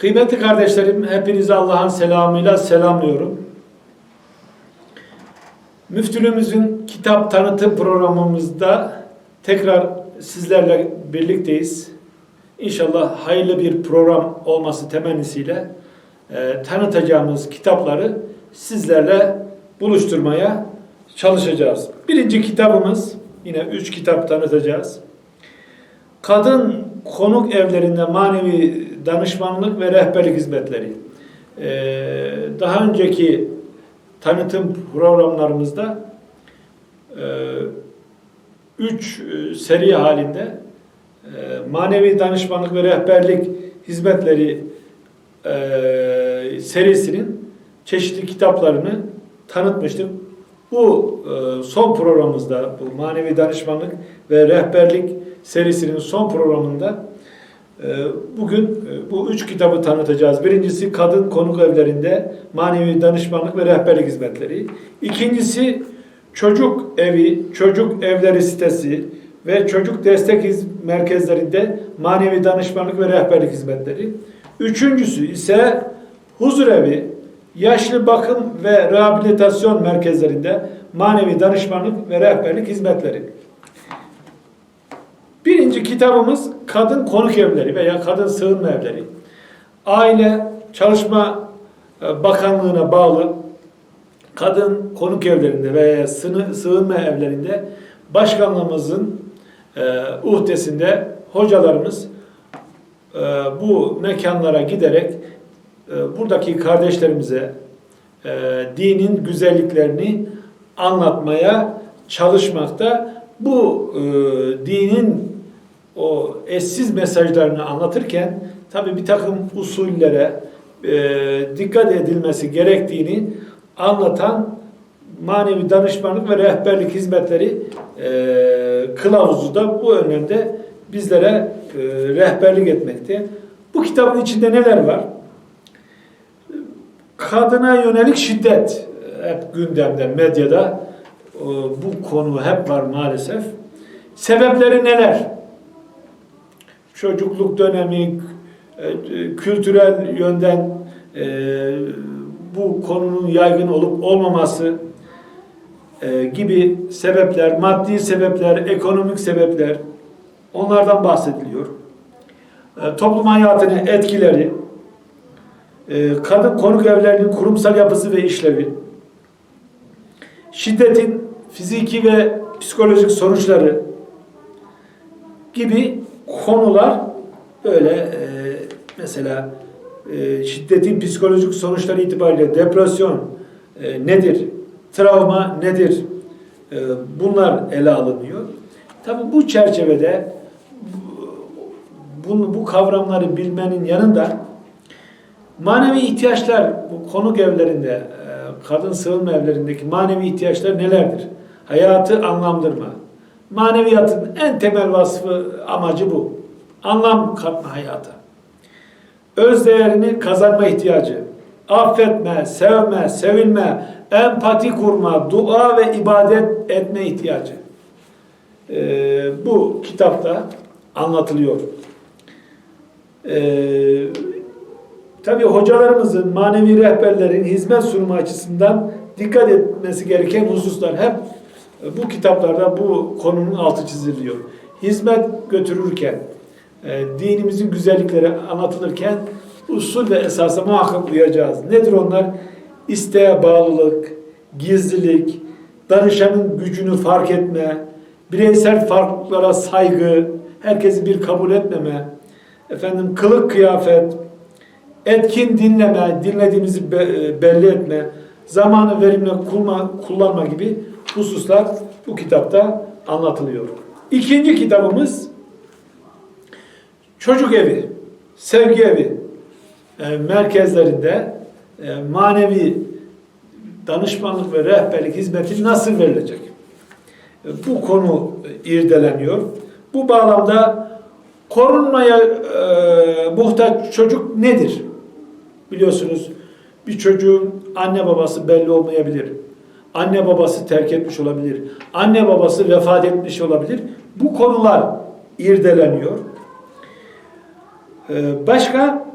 Kıymetli kardeşlerim, hepinizi Allah'ın selamıyla selamlıyorum. Müftülüğümüzün kitap tanıtım programımızda tekrar sizlerle birlikteyiz. İnşallah hayırlı bir program olması temennisiyle e, tanıtacağımız kitapları sizlerle buluşturmaya çalışacağız. Birinci kitabımız, yine üç kitap tanıtacağız. Kadın konuk evlerinde manevi danışmanlık ve rehberlik hizmetleri. Ee, daha önceki tanıtım programlarımızda e, üç e, seri halinde e, manevi danışmanlık ve rehberlik hizmetleri e, serisinin çeşitli kitaplarını tanıtmıştık. Bu e, son programımızda bu manevi danışmanlık ve rehberlik serisinin son programında bugün e, bu üç kitabı tanıtacağız. Birincisi kadın konuk evlerinde manevi danışmanlık ve rehberlik hizmetleri. İkincisi çocuk evi, çocuk evleri sitesi ve çocuk destek merkezlerinde manevi danışmanlık ve rehberlik hizmetleri. Üçüncüsü ise huzur evi, yaşlı bakım ve rehabilitasyon merkezlerinde manevi danışmanlık ve rehberlik hizmetleri. Birinci kitabımız kadın konuk evleri veya kadın sığınma evleri. Aile Çalışma e, Bakanlığı'na bağlı kadın konuk evlerinde veya sığınma evlerinde başkanlığımızın e, uhdesinde hocalarımız e, bu mekanlara giderek e, buradaki kardeşlerimize dinin güzelliklerini anlatmaya çalışmakta. Bu e, dinin o eşsiz mesajlarını anlatırken tabi bir takım usullere e, dikkat edilmesi gerektiğini anlatan manevi danışmanlık ve rehberlik hizmetleri e, kılavuzu da bu önemde bizlere e, rehberlik etmekte. Bu kitabın içinde neler var? Kadına yönelik şiddet hep gündemde, medyada e, bu konu hep var maalesef. Sebepleri neler? Çocukluk dönemi, e, kültürel yönden e, bu konunun yaygın olup olmaması e, gibi sebepler, maddi sebepler, ekonomik sebepler onlardan bahsediliyor. E, Toplum hayatına etkileri, e, kadın konuk evlerinin kurumsal yapısı ve işlevi, şiddetin fiziki ve psikolojik sonuçları gibi konular böyle e, mesela e, şiddetin psikolojik sonuçları itibariyle depresyon e, nedir, travma nedir e, bunlar ele alınıyor. Tabi bu çerçevede bu, bu kavramları bilmenin yanında manevi ihtiyaçlar bu konuk evlerinde, e, kadın sığınma evlerindeki manevi ihtiyaçlar nelerdir? Hayatı anlamdırma. Maneviyatın en temel vasfı, amacı bu. Anlam katma hayata. Öz değerini kazanma ihtiyacı. Affetme, sevme, sevilme, empati kurma, dua ve ibadet etme ihtiyacı. Ee, bu kitapta anlatılıyor. Ee, tabii hocalarımızın, manevi rehberlerin hizmet sunumu açısından dikkat etmesi gereken hususlar hep bu kitaplarda bu konunun altı çiziliyor. Hizmet götürürken, e, dinimizin güzellikleri anlatılırken usul ve esasa muhakkak uyacağız. Nedir onlar? İsteğe bağlılık, gizlilik, danışanın gücünü fark etme, bireysel farklılıklara saygı, herkesi bir kabul etmeme, efendim kılık kıyafet, etkin dinleme, dinlediğimizi be- belli etme, zamanı verimli kullanma gibi hususlar bu kitapta anlatılıyor. İkinci kitabımız çocuk evi, sevgi evi e, merkezlerinde e, manevi danışmanlık ve rehberlik hizmeti nasıl verilecek? E, bu konu irdeleniyor. Bu bağlamda korunmaya e, muhtaç çocuk nedir? Biliyorsunuz bir çocuğun anne babası belli olmayabilir. Anne babası terk etmiş olabilir. Anne babası vefat etmiş olabilir. Bu konular irdeleniyor. Ee, başka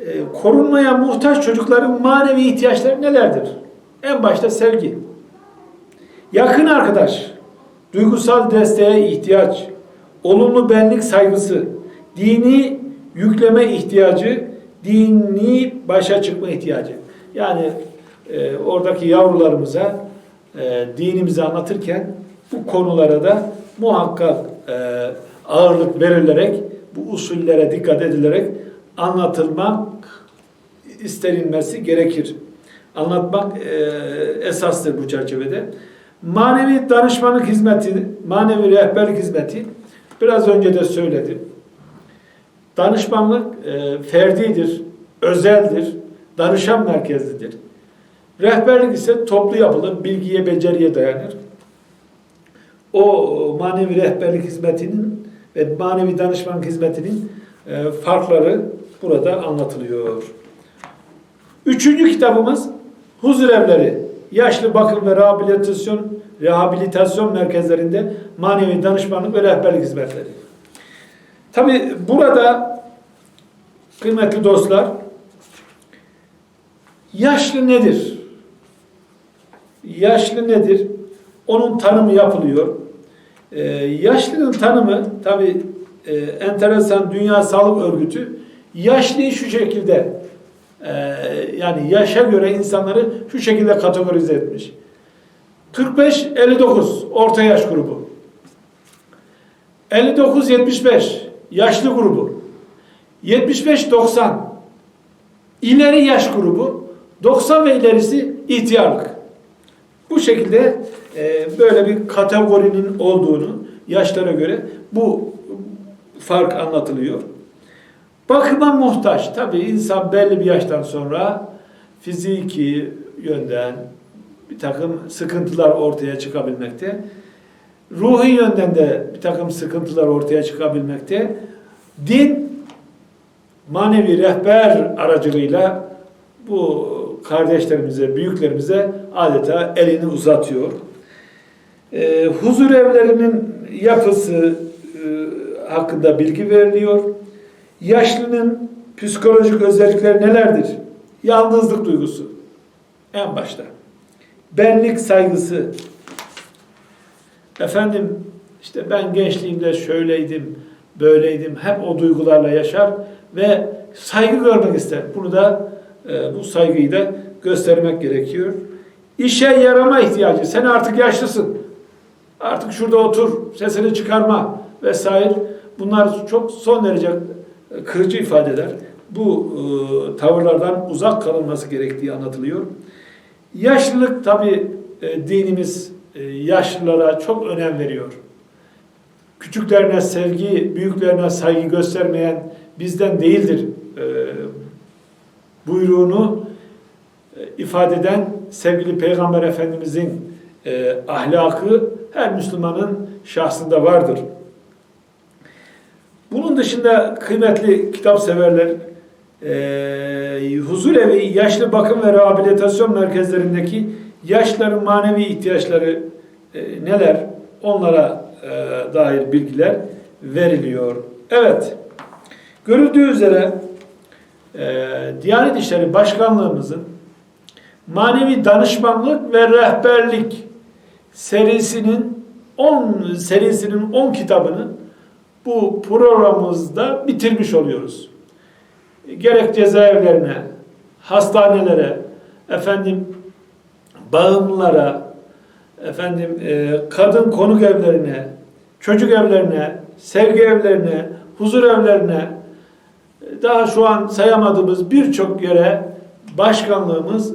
e, korunmaya muhtaç çocukların manevi ihtiyaçları nelerdir? En başta sevgi. Yakın arkadaş, duygusal desteğe ihtiyaç, olumlu benlik saygısı, dini yükleme ihtiyacı, dini başa çıkma ihtiyacı. Yani e, oradaki yavrularımıza e, dinimizi anlatırken bu konulara da muhakkak e, ağırlık verilerek, bu usullere dikkat edilerek anlatılmak istenilmesi gerekir. Anlatmak e, esastır bu çerçevede. Manevi danışmanlık hizmeti, manevi rehberlik hizmeti biraz önce de söyledim. Danışmanlık e, ferdidir, özeldir, danışan merkezlidir. Rehberlik ise toplu yapılır, bilgiye, beceriye dayanır. O manevi rehberlik hizmetinin ve manevi danışmanlık hizmetinin e, farkları burada anlatılıyor. Üçüncü kitabımız Huzur Evleri. Yaşlı bakım ve rehabilitasyon rehabilitasyon merkezlerinde manevi danışmanlık ve rehberlik hizmetleri. Tabi burada kıymetli dostlar yaşlı nedir? Yaşlı nedir? Onun tanımı yapılıyor. Ee, yaşlının tanımı tabi e, enteresan Dünya Sağlık Örgütü yaşlıyı şu şekilde e, yani yaşa göre insanları şu şekilde kategorize etmiş. 45-59 orta yaş grubu. 59-75 yaşlı grubu. 75-90 ileri yaş grubu. 90 ve ilerisi ihtiyarlık. Bu şekilde e, böyle bir kategorinin olduğunu yaşlara göre bu fark anlatılıyor. Bakıma muhtaç. Tabii insan belli bir yaştan sonra fiziki yönden bir takım sıkıntılar ortaya çıkabilmekte. Ruhi yönden de bir takım sıkıntılar ortaya çıkabilmekte. Din manevi rehber aracılığıyla bu kardeşlerimize, büyüklerimize adeta elini uzatıyor. Ee, huzur evlerinin yapısı e, hakkında bilgi veriliyor. Yaşlının psikolojik özellikleri nelerdir? Yalnızlık duygusu en başta. Benlik saygısı. Efendim işte ben gençliğimde şöyleydim, böyleydim. Hep o duygularla yaşar ve saygı görmek ister. Bunu da e, bu saygıyı da göstermek gerekiyor. İşe yarama ihtiyacı. Sen artık yaşlısın. Artık şurada otur, sesini çıkarma vesaire. Bunlar çok son derece kırıcı ifadeler. Bu e, tavırlardan uzak kalınması gerektiği anlatılıyor. Yaşlılık tabi e, dinimiz e, yaşlılara çok önem veriyor. Küçüklerine sevgi, büyüklerine saygı göstermeyen bizden değildir e, buyruğunu e, ifade eden sevgili Peygamber Efendimizin e, ahlakı her Müslümanın şahsında vardır. Bunun dışında kıymetli kitap severler, e, huzur evi, yaşlı bakım ve rehabilitasyon merkezlerindeki yaşların manevi ihtiyaçları e, neler? Onlara dair bilgiler veriliyor. Evet, görüldüğü üzere e, Diyanet İşleri Başkanlığımızın manevi danışmanlık ve rehberlik serisinin 10 serisinin 10 kitabını bu programımızda bitirmiş oluyoruz. Gerek cezaevlerine, hastanelere, efendim bağımlılara, efendim e, kadın konuk evlerine, çocuk evlerine, sevgi evlerine, huzur evlerine, daha şu an sayamadığımız birçok yere başkanlığımız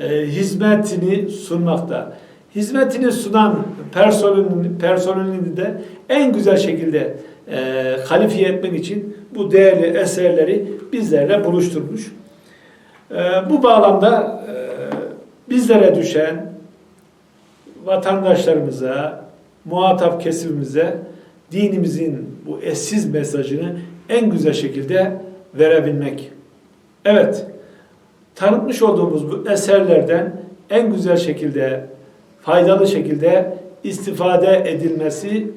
e, hizmetini sunmakta. Hizmetini sunan personelini, personelini de en güzel şekilde e, kalifiye etmek için bu değerli eserleri bizlerle buluşturmuş. E, bu bağlamda e, bizlere düşen vatandaşlarımıza, muhatap kesimimize dinimizin bu eşsiz mesajını en güzel şekilde verebilmek. Evet, tanıtmış olduğumuz bu eserlerden en güzel şekilde, faydalı şekilde istifade edilmesi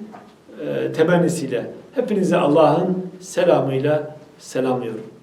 e, temennisiyle hepinizi Allah'ın selamıyla selamlıyorum.